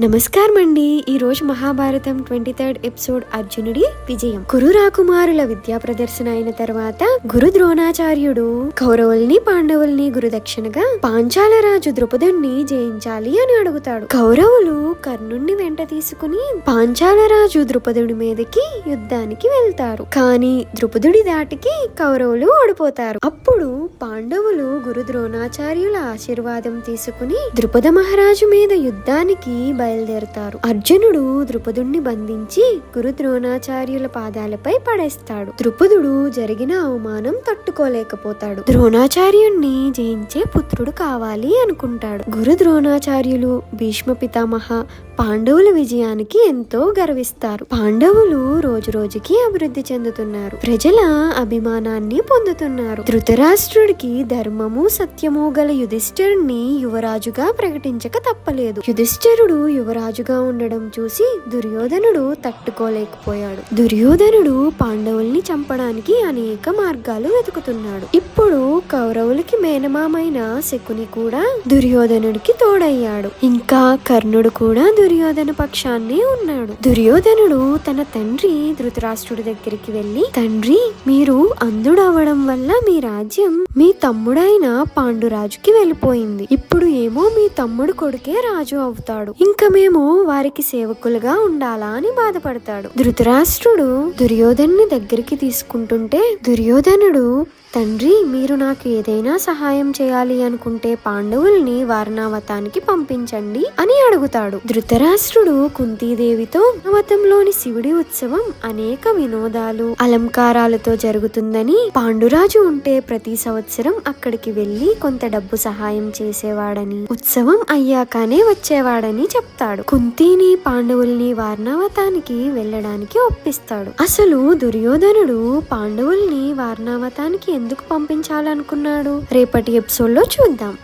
నమస్కారం అండి ఈ రోజు మహాభారతం ట్వంటీ థర్డ్ ఎపిసోడ్ అర్జునుడి విజయం. కురు రాకుమారుల విద్యా ప్రదర్శన అయిన తర్వాత గురు ద్రోణాచార్యుడు కౌరవుల్ని పాండవుల్ని గురుదక్షిణగా పాంచాల రాజు ద్రుపదుణ్ణి జయించాలి అని అడుగుతాడు. కౌరవులు కర్ణుణ్ణి వెంట తీసుకుని పాంచాల రాజు ద్రుపదుడి మీదకి యుద్ధానికి వెళ్తారు. కానీ ద్రుపదుడి దాటికి కౌరవులు ఓడిపోతారు. అప్పుడు పాండవులు గురు ద్రోణాచార్యుల ఆశీర్వాదం తీసుకుని ద్రుపద మహారాజు మీద యుద్ధానికి బయలుదేరుతారు. అర్జునుడు ద్రుపదుణ్ణి బంధించి గురు ద్రోణాచార్యుల పాదాలపై పడేస్తాడు. ద్రుపదుడు జరిగిన అవమానం తట్టుకోలేకపోతాడు. ద్రోణాచార్యుణ్ణి జయించే పుత్రుడు కావాలి అనుకుంటాడు. గురు ద్రోణాచార్యులు భీష్మ పితామహ పాండవుల విజయానికి ఎంతో గర్విస్తారు. పాండవులు రోజు రోజుకి అభివృద్ధి చెందుతున్నారు. ప్రజల అభిమానాన్ని పొందుతున్నారు. ధృతరాష్ట్రుడికి ధర్మము సత్యము గల యుధిష్ఠిరుణ్ణి యువరాజుగా ప్రకటించక తప్పలేదు. యుధిష్ఠిరుడు యువరాజుగా ఉండడం చూసి దుర్యోధనుడు తట్టుకోలేకపోయాడు. దుర్యోధనుడు పాండవుల్ని చంపడానికి అనేక మార్గాలు వెతుకుతున్నాడు. ఇప్పుడు కౌరవులకి మేనమామైన శకుని కూడా దుర్యోధనుడికి తోడయ్యాడు. ఇంకా కర్ణుడు కూడా దుర్యోధన పక్షాన్ని ఉన్నాడు. దుర్యోధనుడు తన తండ్రి ధృతరాష్ట్రుడి దగ్గరికి వెళ్ళి తండ్రి మీరు అందుడవడం అవ్వడం వల్ల మీ రాజ్యం మీ తమ్ముడైన పాండురాజుకి వెళ్ళిపోయింది. ఇప్పుడు ఏమో మీ తమ్ముడు కొడుకే రాజు అవుతాడు. ఇంకా మేము వారికి సేవకులుగా ఉండాలా అని బాధపడతాడు. ధృతరాష్ట్రుడు దుర్యోధన్ని దగ్గరికి తీసుకుంటుంటే దుర్యోధనుడు తండ్రి మీరు నాకు ఏదైనా సహాయం చేయాలి అనుకుంటే పాండవుల్ని వారణావతానికి పంపించండి అని అడుగుతాడు. ధృతరాష్ట్రుడు కుంతీదేవితో అవతంలోని శివుడి ఉత్సవం అనేక వినోదాలు అలంకారాలతో జరుగుతుందని పాండురాజు ఉంటే ప్రతి సంవత్సరం అక్కడికి వెళ్ళి కొంత డబ్బు సహాయం చేసేవాడని ఉత్సవం అయ్యాకనే వచ్చేవాడని చెప్తాడు కుంతిని పాండవుల్ని వారణావతానికి వెళ్ళడానికి ఒప్పిస్తాడు. అసలు దుర్యోధనుడు పాండవుల్ని వారణావతానికి ఎందుకు పంపించాలనుకున్నాడు? రేపటి ఎపిసోడ్లో చూద్దాం.